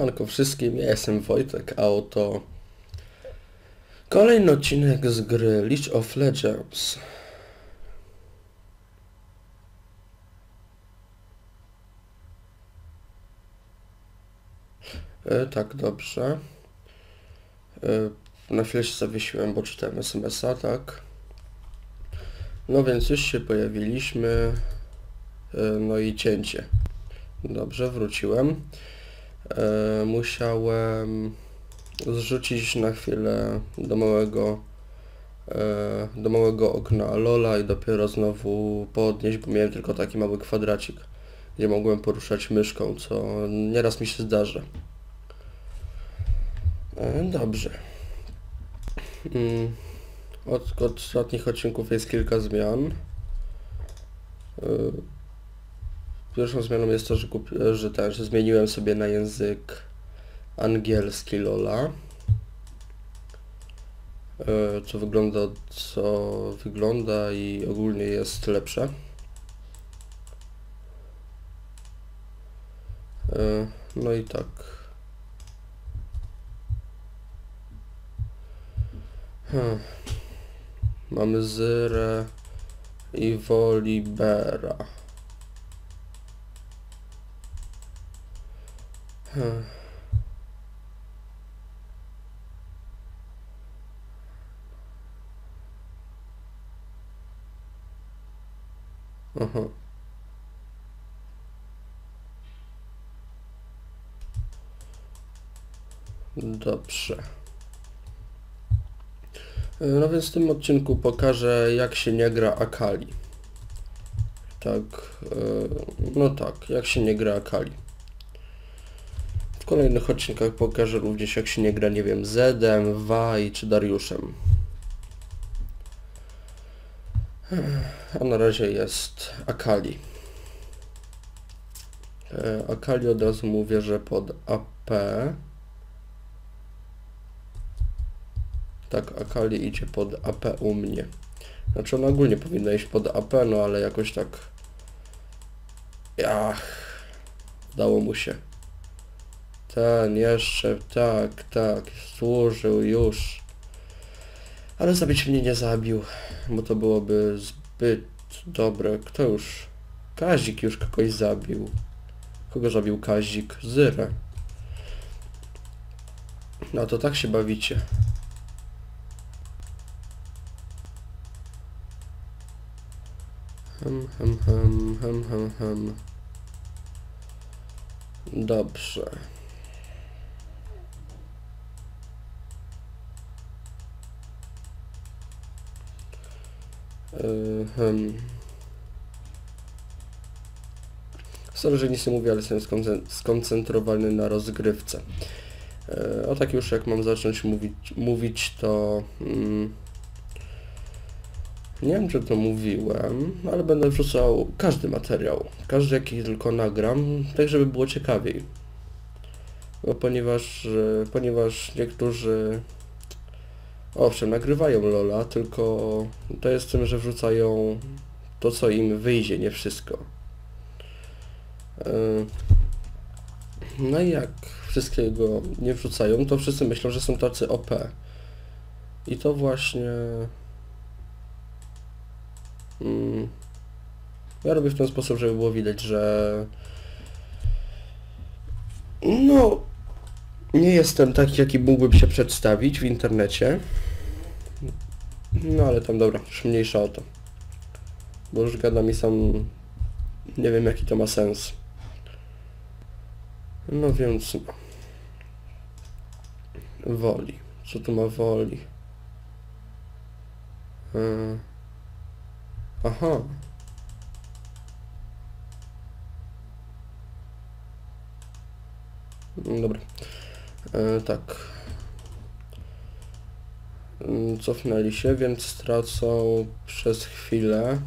Siemanko wszystkim, ja jestem Wojtek, a oto kolejny odcinek z gry League of Legends. E, tak, dobrze. E, na chwilę się zawiesiłem, bo czytałem SMS-a, tak. No więc już się pojawiliśmy. E, no i cięcie. Dobrze, wróciłem. E, musiałem zrzucić na chwilę do małego e, do małego okna Lola i dopiero znowu podnieść, bo miałem tylko taki mały kwadracik, gdzie mogłem poruszać myszką, co nieraz mi się zdarza. E, dobrze. Mm, Od, od ostatnich odcinków jest kilka zmian. Pierwszą zmianą jest to, że, kup, że, tak, że zmieniłem sobie na język angielski Lola. E, Co wygląda, co wygląda i ogólnie jest lepsze. E, No i tak. Hmm. Mamy Zyrę i Wolibera. Aha. Dobrze. No więc w tym odcinku pokażę jak się nie gra Akali. Tak, e, no tak, jak się nie gra Akali. Kolejnych odcinkach pokażę również jak się nie gra, nie wiem, Zedem, Waj czy Dariuszem. A na razie jest Akali. E, Akali od razu mówię, że pod AP. Tak, Akali idzie pod AP u mnie. Znaczy ona ogólnie powinna iść pod AP, no ale jakoś tak... Ach, udało mu się. Ten jeszcze, tak, tak, służył już. Ale zabić mnie nie zabił, bo to byłoby zbyt dobre. Kto już? Kazik już kogoś zabił. Kogo zabił Kazik? Zyrę. No to tak się bawicie. Hem, hem, hem, hem, hem, hem. Dobrze. Hmm. Sorry, że nic nie mówię, ale jestem skonce- skoncentrowany na rozgrywce. Yy, o tak już jak mam zacząć mówić, mówić to... Mm, nie wiem, czy to mówiłem, ale będę wrzucał każdy materiał, każdy jaki tylko nagram, tak żeby było ciekawiej. Bo ponieważ, e, ponieważ niektórzy owszem, nagrywają Lola, tylko to jest tym, że wrzucają to, co im wyjdzie, nie wszystko. E, No i jak wszystkiego nie wrzucają, to wszyscy myślą, że są tacy OP. I to właśnie... Mm, ja robię w ten sposób, żeby było widać, że... No... Nie jestem taki, jaki mógłbym się przedstawić w internecie. No ale tam dobra, już mniejsza o to. Bo już gadam i sam nie wiem jaki to ma sens. No więc woli. Co tu ma woli? E, Aha. Dobra. E, tak. Mm, Cofnęli się, więc stracą przez chwilę.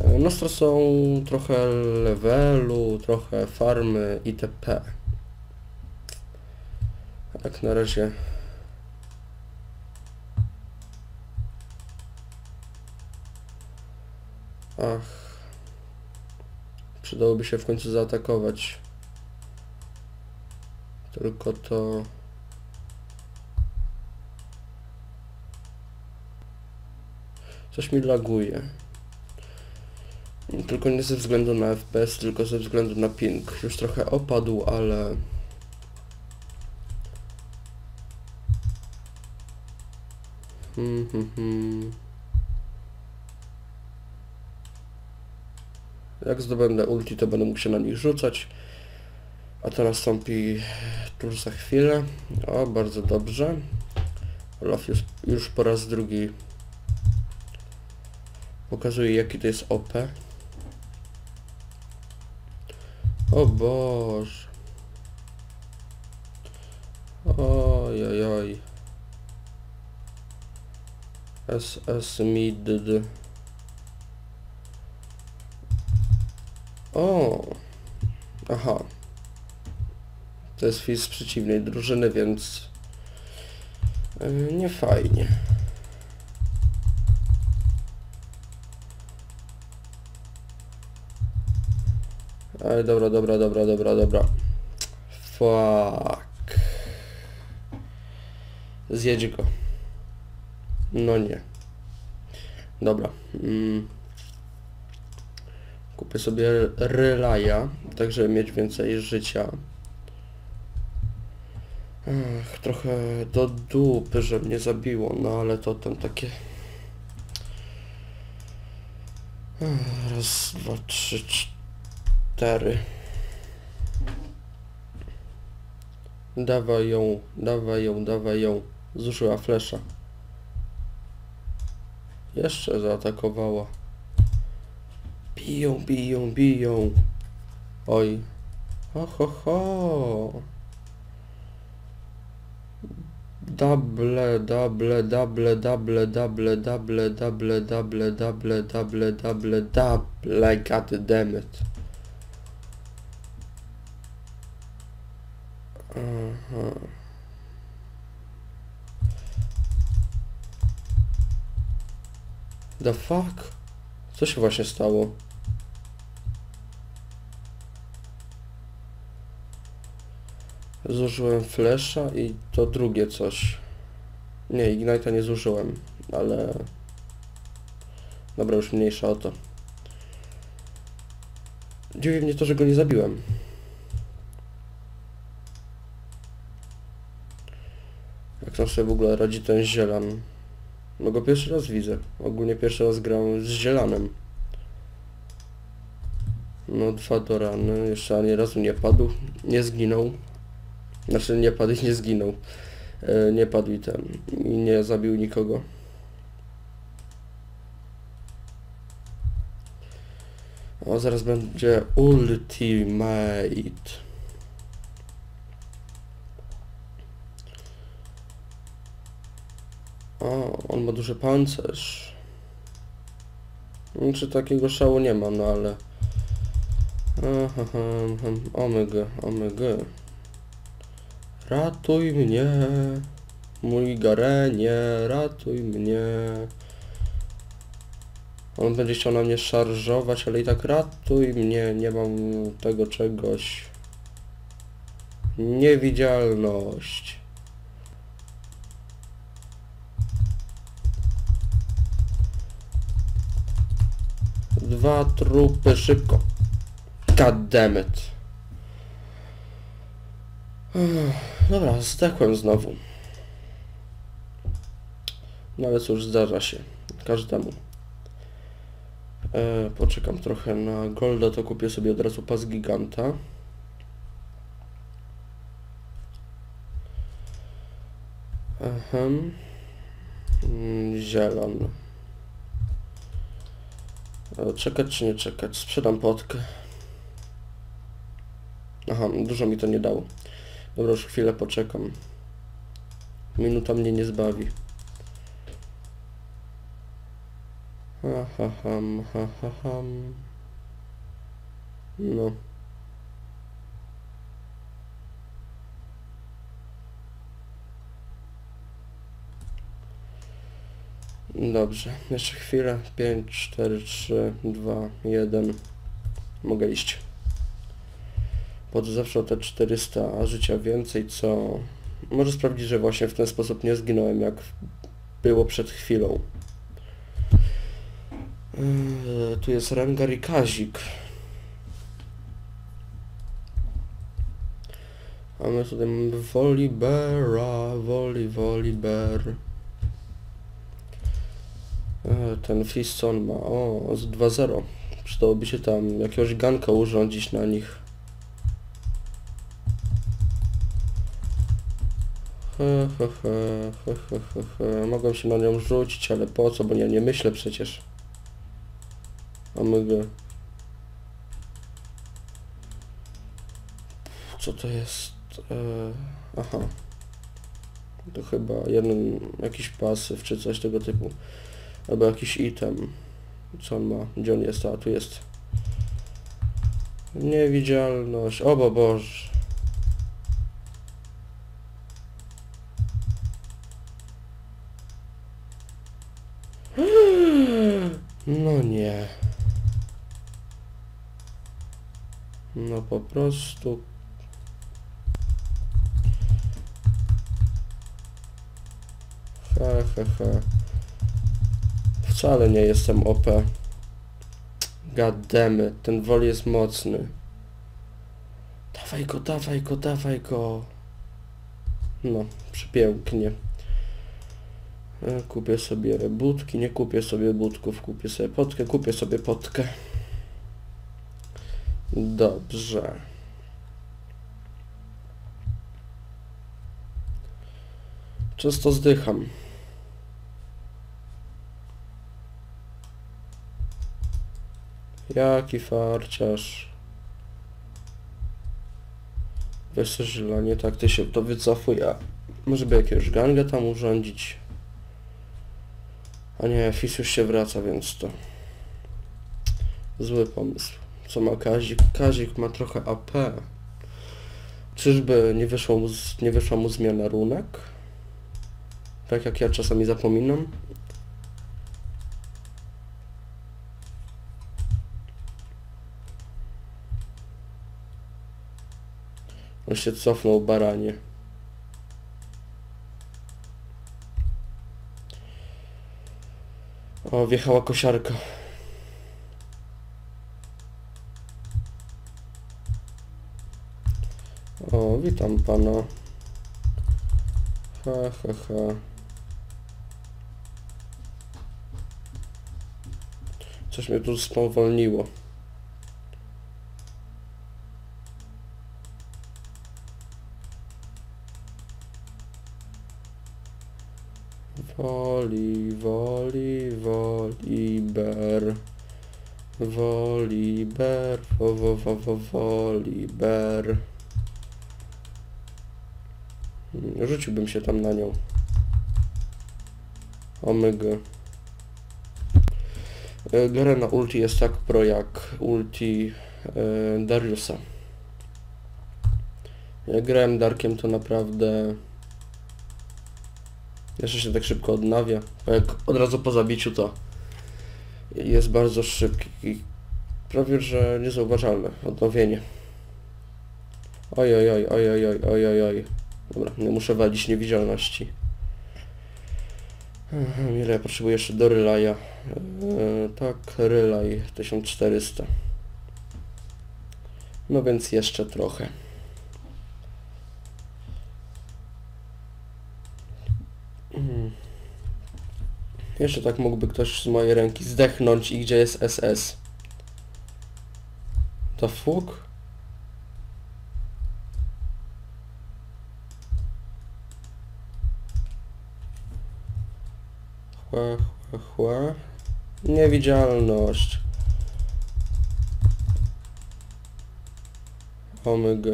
E, No stracą trochę levelu, trochę farmy itp. Jak na razie Ach. Przydałoby się w końcu zaatakować. Tylko to... Coś mi laguje. Tylko nie ze względu na FPS, tylko ze względu na ping. Już trochę opadł, ale... Hmm, hmm, hmm. Jak zdobędę ulti, to będę mógł się na nich rzucać. A to nastąpi tuż za chwilę. O, bardzo dobrze. Olaf już, już po raz drugi pokazuje jaki to jest OP. O Boże. Oj, oj, oj. SS mid. O. Aha. To jest fizz z przeciwnej drużyny, więc nie fajnie. Ale dobra, dobra, dobra, dobra, dobra. Fuck. Zjedź go. No nie. Dobra. Mm. Kupię sobie relaja, tak żeby mieć więcej życia. Ach, trochę do dupy, że mnie zabiło, no ale to tam takie... Ach, Raz, dwa, trzy, cztery. Dawaj ją, dawaj ją, dawaj ją. Zużyła flesza. Jeszcze zaatakowała. Biją, biją, biją. Oj. Ho, ho, ho. Double, Zużyłem flesza i to drugie coś. Nie, Ignite'a nie zużyłem, ale... Dobra, już mniejsza o to. Dziwi mnie to, że go nie zabiłem. Jak tam sobie w ogóle radzi ten zielan? No go pierwszy raz widzę. Ogólnie pierwszy raz gram z zielanem. No dwa do rany, jeszcze ani razu nie padł, nie zginął. Znaczy nie padł i nie zginął. E, nie padł i ten. I nie zabił nikogo. O, zaraz będzie Ultimate. O, on ma duży pancerz. Czy takiego szału nie ma, no ale... Aha, omega, omega. Ratuj mnie, mój Garenie, ratuj mnie. On będzie chciał na mnie szarżować, ale i tak ratuj mnie, nie mam tego czegoś. Niewidzialność. Dwa trupy szybko. God damn it. Dobra, zdechłem znowu. No ale cóż, zdarza się. Każdemu. E, poczekam trochę na Golda, to kupię sobie od razu pas giganta. Ehem. Mm, Zielon. E, Czekać czy nie czekać? Sprzedam potkę. Aha, dużo mi to nie dało. Dobra, już chwilę poczekam. Minuta mnie nie zbawi. Ha, ha, ham, ha, ha, ham. No. Dobrze, jeszcze chwilę. 5, 4, 3, 2, 1. Mogę iść. Pod zawsze o te 400 życia więcej, co może sprawdzić, że właśnie w ten sposób nie zginąłem, jak było przed chwilą. Yy, tu jest Rengar i Kazik. A my tutaj mamy Wolibera, Woli, Woliber. E, Ten Fiston ma, o, z 2-0. Przydałoby się tam jakiegoś ganka urządzić na nich. He, he, he, he, he, he, się na nią rzucić, ale po co, bo ja nie myślę przecież. A go... Co to jest? E, aha. To chyba jeden jakiś pasyw czy coś tego typu. Albo jakiś item. Co on ma? Gdzie on jest? A, tu jest. Niewidzialność. O bo Boże. No nie. No po prostu. He, he, he. Wcale nie jestem OP. Gademy, ten wol jest mocny. Dawaj go, dawaj go, dawaj go. No, przepięknie. E, Kupię sobie budki, nie kupię sobie budków, kupię sobie potkę, kupię sobie potkę. Dobrze. Często zdycham. Jaki farciarz. Weź coś nie tak ty się to wycofuj, a może by jakiegoś ganga tam urządzić. A nie, Fis już się wraca, więc to zły pomysł. Co ma Kazik? Kazik ma trochę AP. Czyżby nie, wyszło mu z, nie wyszła mu zmiana runek? Tak jak ja czasami zapominam. On się cofnął baranie. O, wjechała kosiarka. O, witam pana. Ha, ha, ha. Coś mnie tu spowolniło. Woli, woli, woliber. Woliber, wo, wo, wo, wo, woliber. Mm, Rzuciłbym się tam na nią. Omega. E, Garena ulti jest tak pro jak ulti e, Dariusa. Jak grałem Darkiem to naprawdę jeszcze się tak szybko odnawia. Jak od razu po zabiciu to jest bardzo szybki i prawie że niezauważalne odnowienie. Oj oj oj oj oj oj oj oj. Dobra, nie muszę walić niewidzialności. Ile ja potrzebuję jeszcze do Relaja? Eee, tak, Relay 1400. No więc jeszcze trochę. Mm. Jeszcze tak mógłby ktoś z mojej ręki zdechnąć i gdzie jest SS? To fuk? Chła, chła, chła. Niewidzialność. Omega.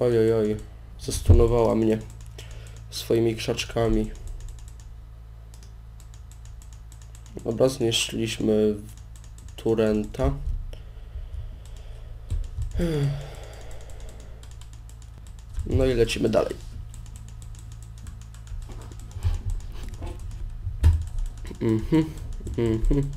Oj, oj. Zastunowała mnie swoimi krzaczkami. Dobra, znieśliśmy Turenta. No i lecimy dalej. Mhm. Mhm.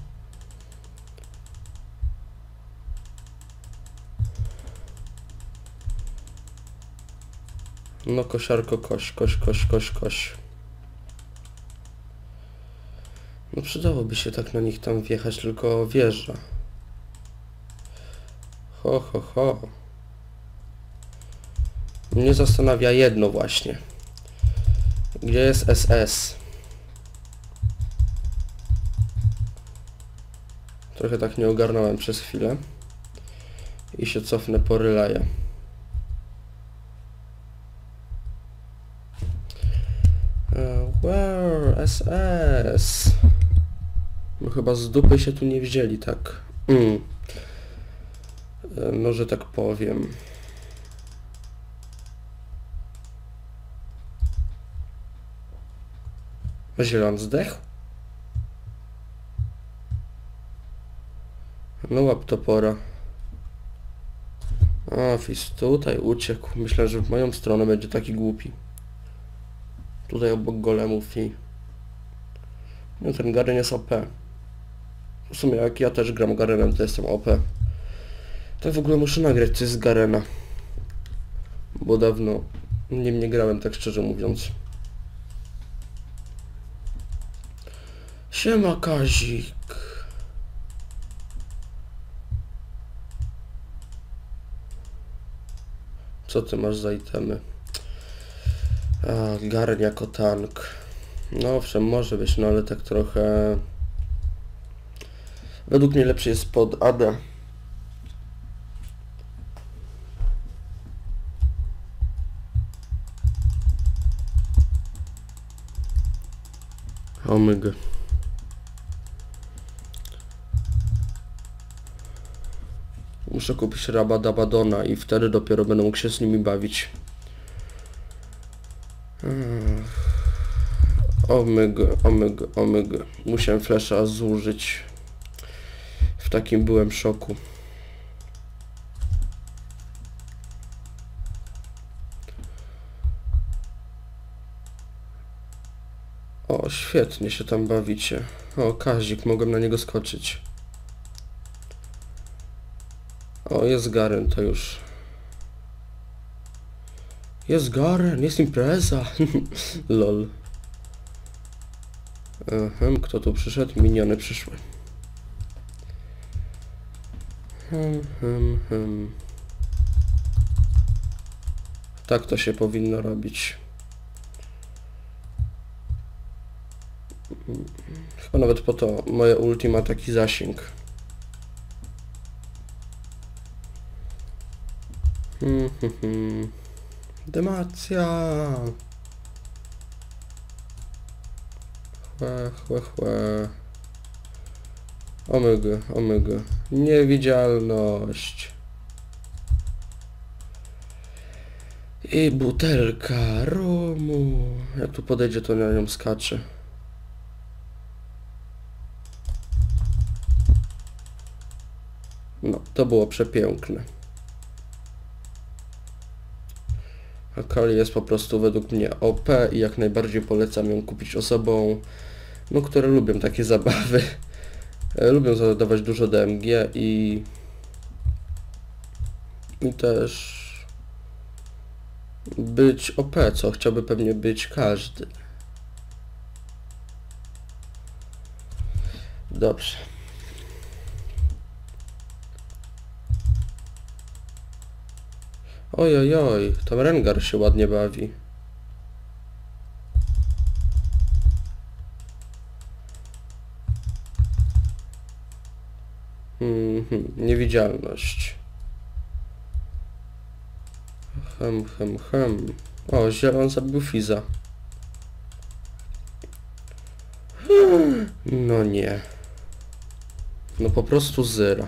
No kosiarko, koś, koś, koś, koś, koś. No przydałoby się tak na nich tam wjechać, tylko wjeżdża. Ho, ho, ho. Mnie zastanawia jedno właśnie. Gdzie jest SS? Trochę tak nie ogarnąłem przez chwilę. I się cofnę po relaje. E, Where SS? No chyba z dupy się tu nie wzięli, tak. Mm. E, No, że tak powiem. Zielan zdechł? No łap topora. Fis tutaj uciekł. Myślę, że w moją stronę będzie taki głupi. Tutaj obok golemów i... No ten Garen jest OP. W sumie jak ja też gram Garenem, to jestem OP. Tak w ogóle muszę nagrać coś z Garena. Bo dawno nim nie grałem, tak szczerze mówiąc. Siema Kazik. Co ty masz za itemy? A, Garen jako tank. No owszem, może być, no ale tak trochę... Według mnie lepszy jest pod AD. Omega. Muszę kupić Rabadabadona i wtedy dopiero będę mógł się z nimi bawić. Omega, omega, omega. Musiałem flasha zużyć. W takim byłem szoku. O, świetnie się tam bawicie. O, Kazik, mogłem na niego skoczyć. O, jest Garen, to już. Jest Garen, jest impreza. Lol. Ehem, kto tu przyszedł? Miniony przyszły. Tak to się powinno robić. Chyba nawet po to moje ulti ma taki zasięg. Demacja! Chłe, chłe, chłe. Omega, omega. Niewidzialność. I butelka rumu. Jak tu podejdzie, to na nią skacze. No, to było przepiękne. Akali jest po prostu według mnie OP i jak najbardziej polecam ją kupić osobom, no, które lubią takie zabawy. Lubią zadawać dużo DMG i... I też... Być OP, co chciałby pewnie być każdy. Dobrze. Oj, oj, oj, tam Rengar się ładnie bawi. Mhm, niewidzialność. Hem, hem, hem. O, zielon zabił Fiza. No nie. No po prostu zero.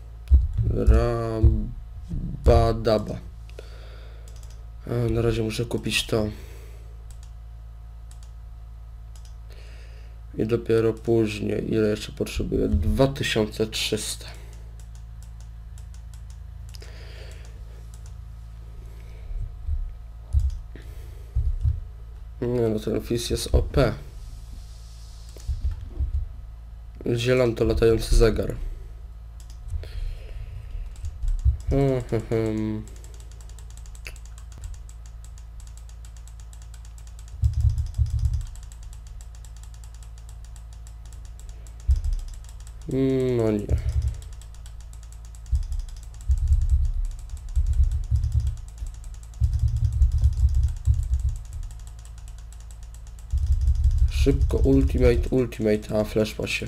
Rabadaba. E, Na razie muszę kupić to. I dopiero później, ile jeszcze potrzebuję? 2300. Nie no, ten fis jest OP. Zielam to latający zegar. Hmm, hmm, hmm. Mm, No nie. Szybko ultimate, ultimate, a flash się.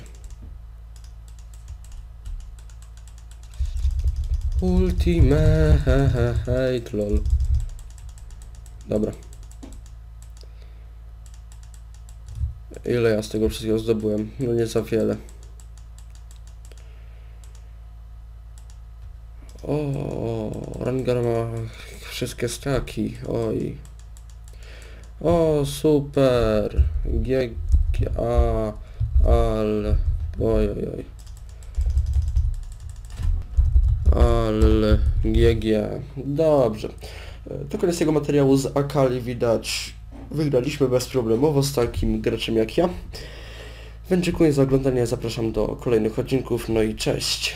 Ultimate, lol. Dobra. Ile ja z tego wszystkiego zdobyłem? No nie za wiele. O, Rangar ma wszystkie staki. Oj. O, super. G A, al. Oj, oj, oj. Al, GG. Dobrze. E, To koniec tego materiału z Akali widać. Wygraliśmy bezproblemowo z takim graczem jak ja. Więc dziękuję za oglądanie, zapraszam do kolejnych odcinków, no i cześć.